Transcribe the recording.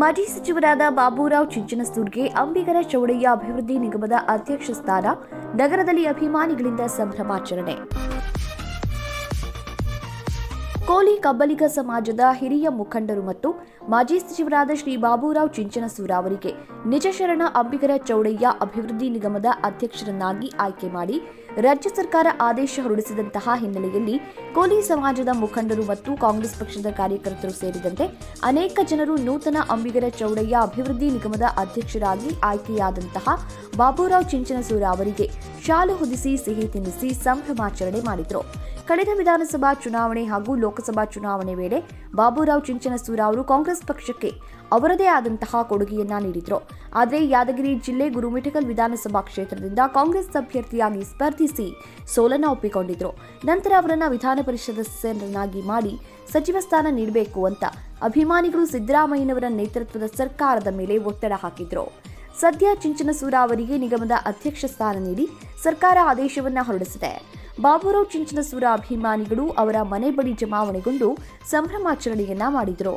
ಮಾಜಿ ಸಚಿವರಾದ ಬಾಬುರಾವ್ ಚಿಂಚನಸೂರ್ಗೆ ಅಂಬಿಗರ ಚೌಡಯ್ಯ ಅಭಿವೃದ್ಧಿ ನಿಗಮದ ಅಧ್ಯಕ್ಷ ಸ್ಥಾನ, ನಗರದಲ್ಲಿ ಅಭಿಮಾನಿಗಳಿಂದ ಸಂಭ್ರಮಾಚರಣೆ. ಕೋಲಿ ಕಬ್ಬಲಿಗ ಸಮಾಜದ ಹಿರಿಯ ಮುಖಂಡರು ಮತ್ತು ಮಾಜಿ ಸಚಿವರಾದ ಶ್ರೀ ಬಾಬುರಾವ್ ಚಿಂಚನಸೂರ ಅವರಿಗೆ ನಿಜಶರಣ ಅಂಬಿಗರ ಚೌಡಯ್ಯ ಅಭಿವೃದ್ಧಿ ನಿಗಮದ ಅಧ್ಯಕ್ಷರನ್ನಾಗಿ ಆಯ್ಕೆ ಮಾಡಿ ರಾಜ್ಯ ಸರ್ಕಾರ ಆದೇಶ ಹೊರಡಿಸಿದಂತಹ ಹಿನ್ನೆಲೆಯಲ್ಲಿ ಕೋಲಿ ಸಮಾಜದ ಮುಖಂಡರು ಮತ್ತು ಕಾಂಗ್ರೆಸ್ ಪಕ್ಷದ ಕಾರ್ಯಕರ್ತರು ಸೇರಿದಂತೆ ಅನೇಕ ಜನರು ನೂತನ ಅಂಬಿಗರ ಚೌಡಯ್ಯ ಅಭಿವೃದ್ಧಿ ನಿಗಮದ ಅಧ್ಯಕ್ಷರಾಗಿ ಆಯ್ಕೆಯಾದಂತಹ ಬಾಬುರಾವ್ ಚಿಂಚನಸೂರ ಅವರಿಗೆ ಶಾಲು ಹೊದಿಸಿ ಸಿಹಿ ತಿನ್ನಿಸಿ ಸಂಭ್ರಮಾಚರಣೆ ಮಾಡಿದರು. ಕಳೆದ ವಿಧಾನಸಭಾ ಚುನಾವಣೆ ಹಾಗೂ ಲೋಕಸಭಾ ಚುನಾವಣೆ ವೇಳೆ ಬಾಬುರಾವ್ ಚಿಂಚನಸೂರ ಅವರು ಕಾಂಗ್ರೆಸ್ ಪಕ್ಷಕ್ಕೆ ಅವರದೇ ಆದಂತಹ ಕೊಡುಗೆಯನ್ನ ನೀಡಿದ್ರು. ಆದರೆ ಯಾದಗಿರಿ ಜಿಲ್ಲೆ ಗುರುಮಿಠಕಲ್ ವಿಧಾನಸಭಾ ಕ್ಷೇತ್ರದಿಂದ ಕಾಂಗ್ರೆಸ್ ಅಭ್ಯರ್ಥಿಯಾಗಿ ಸ್ಪರ್ಧಿಸಿ ಸೋಲನ್ನ ಒಪ್ಪಿಕೊಂಡಿದ್ರು. ನಂತರ ಅವರನ್ನ ವಿಧಾನ ಪರಿಷತ್ ಸದಸ್ಯರನ್ನಾಗಿ ಮಾಡಿ ಸಚಿವ ಸ್ಥಾನ ನೀಡಬೇಕು ಅಂತ ಅಭಿಮಾನಿಗಳು ಸಿದ್ದರಾಮಯ್ಯನವರ ನೇತೃತ್ವದ ಸರ್ಕಾರದ ಮೇಲೆ ಒತ್ತಡ ಹಾಕಿದ್ರು. ಸದ್ಯ ಚಿಂಚನಸೂರ ಅವರಿಗೆ ನಿಗಮದ ಅಧ್ಯಕ್ಷ ಸ್ಥಾನ ನೀಡಿ ಸರ್ಕಾರ ಆದೇಶವನ್ನ ಹೊರಡಿಸಿದೆ. ಬಾಬುರಾವ್ ಚಿಂಚನಸೂರ ಅಭಿಮಾನಿಗಳು ಅವರ ಮನೆ ಬಳಿ ಜಮಾವಣೆಗೊಂಡು ಸಂಭ್ರಮಾಚರಣೆಯನ್ನ ಮಾಡಿದರು.